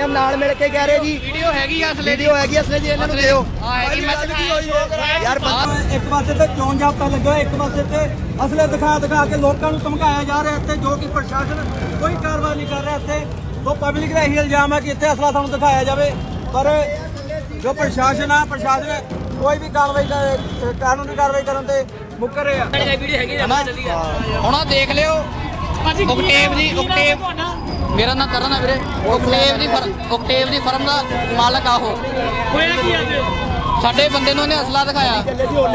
ਆਏ ਹਮ ਨਾਲ ਮਿਲ ਕੇ ਕਹਿ ਰਹੇ ਜੀ। ਵੀਡੀਓ ਹੈਗੀ ਆ ਅਸਲੇ ਦੀ। ਵੀਡੀਓ ਹੈਗੀ ਅਸਲੇ ਜੀ ਇਹਨਾਂ ਨੂੰ ਦਿਓ। ਹਾਂ ਹੈਗੀ ਮੈਂ ਯਾਰ ਬੰਦਾ ਇੱਕ ਪਾਸੇ ਤੇ ਚੋਣ ਜਾਬਤਾ ਲੱਗਾ ਇੱਕ ਪਾਸੇ ਤੇ ਅਸਲੇ ਦਿਖਾ ਦਿਖਾ ਕੇ ਲੋਕਾਂ ਨੂੰ ਧਮਕਾਇਆ ਜਾ ਰਿਹਾ ਇੱਥੇ ਜੋ ਕਿ ਪ੍ਰਸ਼ਾਸਨ ਕੋਈ ਕਾਰਵਾਈ ਨਹੀਂ ਕਰ ਰਿਹਾ ਇੱਥੇ। ਉਹ ਪਬਲਿਕ ਦਾ ਇਹੀ ਇਲਜ਼ਾਮ ਹੈ ਕਿ ਇੱਥੇ ਅਸਲਾ ਸਾਨੂੰ ਦਿਖਾਇਆ ਜਾਵੇ। ਪਰ ਜੋ ਪ੍ਰਸ਼ਾਸਨ ਆ ਪ੍ਰਸ਼ਾਸਨ ਕੋਈ ਵੀ ਕਾਰਵਾਈ ਕਰ- ਕਾਨੂੰਨੀ ਕਾਰਵਾਈ ਕਰਨ ਤੇ ਮੁੱਕਰ ਰਿਹਾ। ਵੀਡੀਓ ਹੈਗੀ ਹੁਣ ਆਹ ਦੇਖ ਲਿਓ। ਓਕਟੇਵ ਦੀ ਓਕਟੇਵ ਮੇਰਾ ਨਾਮ ਕਰਨ ਹੈ ਵੀਰੇ। ਓਕਟੇਵ ਦੀ ਓਕਟੇਵ ਦੀ ਫਰਮ ਦਾ ਮਾਲਕ ਆ ਉਹ। ਹੋਇਆ ਕੀ ਅੱਜ? ਸਾਡੇ ਬੰਦੇ ਨੂੰ ਇਹਨੇ ਅਸਲਾ ਦਿਖਾਇਆ।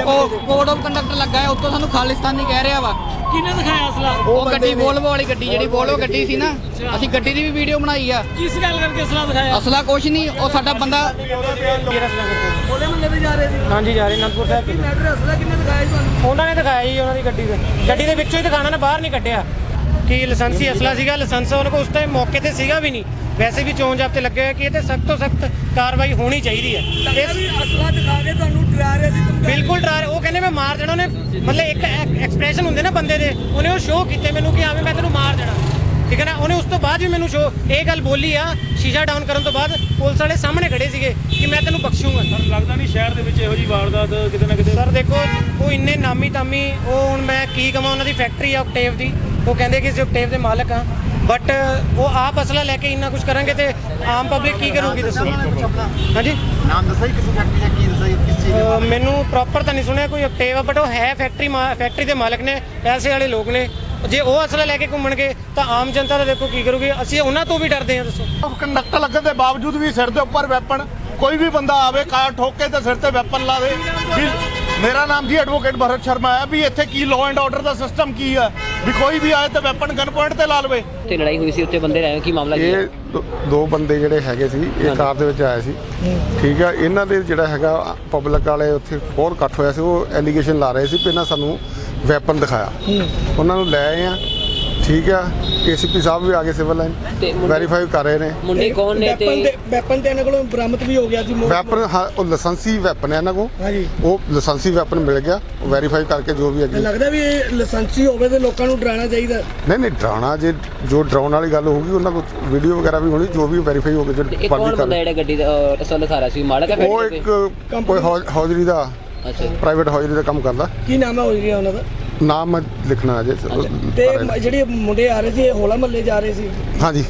ਉਹ ਕੋਡ ਆਫ ਕੰਡਕਟ ਲੱਗਾ ਹੈ ਉੱਤੋਂ ਸਾਨੂੰ ਖਾਲਿਸਤਾਨੀ ਕਹਿ ਰਿਹਾ ਵਾ। ਕਿਹਨੇ ਦਿਖਾਇਆ ਅਸਲਾ? ਉਹ ਗੱਡੀ ਵੋਲਵੋ ਵਾਲੀ ਗੱਡੀ ਜਿਹੜੀ ਵੋਲਵੋ ਗੱਡੀ ਸੀ ਨਾ ਅਸੀਂ ਗੱਡੀ ਦੀ ਵੀ ਵੀਡੀਓ ਬਣਾਈ ਆ। ਕਿਸ ਗੱਲ ਕਰਕੇ ਅਸਲਾ ਦਿਖਾਇਆ? ਅਸਲਾ ਕੁਛ ਨਹੀਂ ਉਹ ਸਾਡਾ ਬੰਦਾ ਹੋਲੇ ਮਹੱਲੇ ਤੇ ਜਾ ਰਹੇ ਸੀ। ਹਾਂਜੀ ਜਾ ਰਹੇ ਅਨੰਦਪੁਰ ਸਾਹਿਬ ਕੀ ਮੈਟਰ ਅਸਲਾ ਕਿੰਨੇ ਦਿਖਾਇਆ ਜੀ ਤੁਹਾਨੂੰ? ਉਹਨਾਂ ਨੇ ਦਿਖਾਇਆ ਜੀ ਉਹਨਾਂ ਦੀ ਗੱਡੀ ਦੇ। ਗੱਡੀ ਦੇ ਵਿੱਚੋਂ ਹੀ ਦਿਖਾਣਾ ਨਾ ਬਾਹਰ ਨਹੀਂ ਕੱਢਿਆ। ਕਿ ਲਾਇਸੈਂਸੀ ਅਸਲਾ ਸੀਗਾ ਲਾਇਸੈਂਸ ਉਹਨਾਂ ਕੋਲ ਉਸ ਟਾਈਮ ਮੌਕੇ ਤੇ ਸੀਗਾ ਵੀ ਨਹੀਂ। ਵੈਸੇ ਵੀ ਚੋਣ ਜਾਬਤੇ ਲੱਗੇ ਹੋਏ ਕਿ ਇਹ ਤੇ ਸਖਤ ਤੋਂ ਸਖਤ ਕਾਰਵਾਈ ਹੋਣੀ ਚਾਹੀਦੀ ਹੈ। ਵੀ ਅਸਲਾ ਦਿਖਾ ਕੇ ਤੁਹਾਨੂੰ ਡਰਾ ਰਹੇ ਸੀ ਸੀ। ਬਿਲਕੁਲ ਡਰਾ ਰਹੇ। ਉਹ ਕਹਿੰਦੇ ਮੈਂ ਮਾਰ ਦੇਣਾ ਉਹਨੇ ਮਤਲਬ ਇੱਕ ਐਕਸਪ੍ਰੈਸ਼ਨ ਹੁੰਦੇ ਨਾ ਬੰਦੇ ਦੇ ਉਹਨੇ ਉਹ ਸ਼ੋਅ ਕੀਤੇ ਮੈਨੂੰ ਕਿ ਆਵੇਂ ਮੈਂ ਤੈਨੂੰ ਮਾਰ ਦੇਣਾ। ਠੀਕ ਹੈ ਨਾ? ਉਹਨੇ ਉਸ ਤੋਂ ਬਾਅਦ ਵੀ ਮੈਨੂੰ ਸ਼ੋਅ ਇਹ ਗੱਲ ਬੋਲੀ ਆ ਸ਼ੀਸ਼ਾ ਡਾਊਨ ਕਰਨ ਤੋਂ ਬਾਅਦ ਪੁਲਿਸ ਵਾਲੇ ਸਾਹਮਣੇ ਖੜੇ ਸੀਗੇ ਕਿ ਮੈਂ ਤੈਨੂੰ ਬਖਸ਼ੂੰਗਾ। ਲੱਗਦਾ ਨਹੀਂ ਸ਼ਹਿਰ ਦੇ ਵਿੱਚ ਇਹੋ ਜੀ ਵਾਰਦਾਤ ਕਿਤੇ ਨਾ ਕਿਤੇ ਸਰ ਦੇਖੋ ਉਹ ਇੰਨੇ ਨਾਮੀ ਤਾਮੀ ਉਹ ਹੁਣ ਮੈਂ ਕੀ ਕਹਾਂ ਉਹਨਾਂ ਦੀ ਫੈਕਟਰੀ ਆ ਓਕਟੇਵ ਦੀ। ਉਹ ਕਹਿੰਦੇ ਕਿ ਅਸੀਂ ਓਕਟੇਵ ਦੇ ਮਾਲਕ ਆ। ਬਟ ਉਹ ਆਪ ਅਸਲਾ ਲੈ ਕੇ ਇੰਨਾ ਕੁਝ ਕਰਾਂਗੇ ਤੇ ਆਮ ਪਬਲਿਕ ਕੀ ਕਰੂਗੀ ਦੱਸੋ? ਹਾਂਜੀ? ਨਾਮ ਦੱਸੋ ਕਿਸੇ ਫੈਕਟਰੀ ਦਾ ਕੀ ਦੱਸੋ ਕਿਸ ਅਹ ਮੈਨੂੰ ਪ੍ਰੋਪਰ ਤਾਂ ਨਹੀਂ ਸੁਣਿਆ ਕੋਈ ਆ ਬਟ ਉਹ ਹੈ ਫੈਕਟਰੀ ਫੈਕਟਰੀ ਦੇ ਮਾਲਕ ਨੇ ਪੈਸੇ ਵਾਲੇ ਲੋਕ ਨੇ। ਜੇ ਉਹ ਅਸਲਾ ਲੈ ਕੇ ਘੁੰਮਣਗੇ ਤਾਂ ਆਮ ਜਨਤਾ ਤਾਂ ਦੇਖੋ ਕੀ ਕਰੂਗੀ। ਅਸੀਂ ਉਹਨਾਂ ਤੋਂ ਵੀ ਡਰਦੇ ਹਾਂ ਦੱਸੋ। ਕੰਡਕਟਰ ਲੱਗਣ ਦੇ ਬਾਵਜੂਦ ਵੀ ਸਿਰ ਦੇ ਉੱਪਰ ਵੈਪਨ ਕੋਈ ਵੀ ਬੰਦਾ ਆਵੇ ਕਾਰ ਠੋਕ ਤੇ ਸਿਰ ਤੇ ਵੈਪਨ ਲਾ ਦੇ ਵੀ ਮੇਰਾ ਨਾਮ ਜੀ ਐਡਵੋਕੇਟ ਭਰਤ ਸ਼ਰਮਾ ਹੈ ਵੀ ਇੱਥੇ ਕੀ ਲਾਅ ਐਂਡ ਆਰਡਰ ਦਾ ਸਿਸਟਮ ਕੀ ਹੈ? ਵੀ ਕੋਈ ਵੀ ਆਏ ਤੇ ਵੈਪਨ ਗਨ ਪੁਆਇੰਟ ਤੇ ਲਾ ਲਵੇ। ਤੇ ਲੜਾਈ ਹੋਈ ਸੀ ਉੱਤੇ ਬੰਦੇ ਰਹੇ ਕੀ ਮਾਮਲਾ ਇਹ ਦੋ- ਦੋ ਬੰਦੇ ਜਿਹੜੇ ਹੈਗੇ ਸੀ ਇਹ ਕਾਰ ਦੇ ਵਿੱਚ ਆਏ ਸੀ। ਠੀਕ ਆ ਇਹਨਾਂ ਦੇ ਜਿਹੜਾ ਹੈਗਾ ਪਬਲਿਕ ਵਾਲੇ ਉੱਥੇ ਬਹੁਤ ਇਕੱਠ ਹੋਇਆ ਸੀ ਉਹ ਐਲੀਗੇਸ਼ਨ ਲਾ ਰਹੇ ਸੀ ਵੀ ਇਹਨਾਂ ਸਾਨੂੰ ਵੈਪਨ ਦਿਖਾਇਆ। ਉਹਨਾਂ ਨੂੰ ਲੈ ਆਏ ਆ ਠੀਕ ਆ ਏਸੀਪੀ ਸਾਹਿਬ ਵੀ ਆ ਗਏ ਸਿਵਲ ਲਾਈਨ ਤੇ ਮੁੰਡੇ- ਵੈਰੀਫਾਈ ਕਰ ਰਹੇ ਨੇ। ਮੁੰਡੇ ਕੌਣ ਨੇ ਵੈਪਨ ਤੇ ਵੈਪਨ ਤੇ ਇਹਨਾਂ ਕੋਲੋਂ ਬਰਾਮਦ ਵੀ ਹੋ ਗਿਆ ਸੀ ਮੋ- ਵੈਪਨ ਹਾਂ, ਉਹ ਲਾਇਸੈਂਸੀ ਵੈਪਨ ਹੈ ਇਹਨਾਂ ਕੋਲ। ਹਾਂਜੀ। ਉਹ ਲਾਇਸੈਂਸੀ ਵੈਪਨ ਮਿਲ ਗਿਆ ਵੈਰੀਫਾਈ ਕਰਕੇ ਜੋ ਵੀ ਤੇ ਅੱਗੇ ਲੱਗਦਾ ਵੀ ਇਹ ਲਾਇਸੈਂਸੀ ਹੋਵੇ ਤੇ ਲੋਕਾਂ ਨੂੰ ਡਰਾਉਣਾ ਚਾਹੀਦਾ। ਨਹੀਂ ਨਹੀਂ ਡਰਾਉਣਾ ਜੇ ਜੋ ਡਰਾਉਣ ਵਾਲੀ ਗੱਲ ਹੋਊਗੀ ਉਹਨਾਂ ਕੋਲ ਵੀਡੀਓ ਵਗੈਰਾ ਵੀ ਹੋਣੀ ਜੋ ਵੀ ਵੈਰੀਫਾਈ ਹੋ ਕੇ ਇਹ ਜਿਹੜੀ ਕੌਣ ਬਣਦੀ ਬੰਦਾ ਕਰ ਜਿਹੜਾ ਗੱਡੀ ਦਾ ਅਸਲ ਦਿਖਾ ਰਿਹਾ ਸੀ ਮਾਲਕ ਹੈ ਉਹ ਇੱਕ ਕੋਈ? ਹੌ- ਹੌਜਰੀ ਦਾ ਅੱਛਾ ਜੀ। ਪ੍ਰਾਈਵੇਟ ਹੌਜਰੀ ਦਾ ਕੰਮ ਕਰਦਾ। ਕੀ ਨਾਮ ਹੈ ਹੋ ਗਿਆ ਉਹਨਾਂ ਦਾ? ਨਾਮ ਲਿਖਣਾ ਅਜੇ ਤੇ ਮ- ਜਿਹੜੇ ਮੁੰਡੇ ਆ ਰਹੇ ਸੀ ਇਹ ਹੋਲਾ ਮਹੱਲੇ ਜਾ ਰਹੇ ਸੀ? ਹਾਂਜੀ।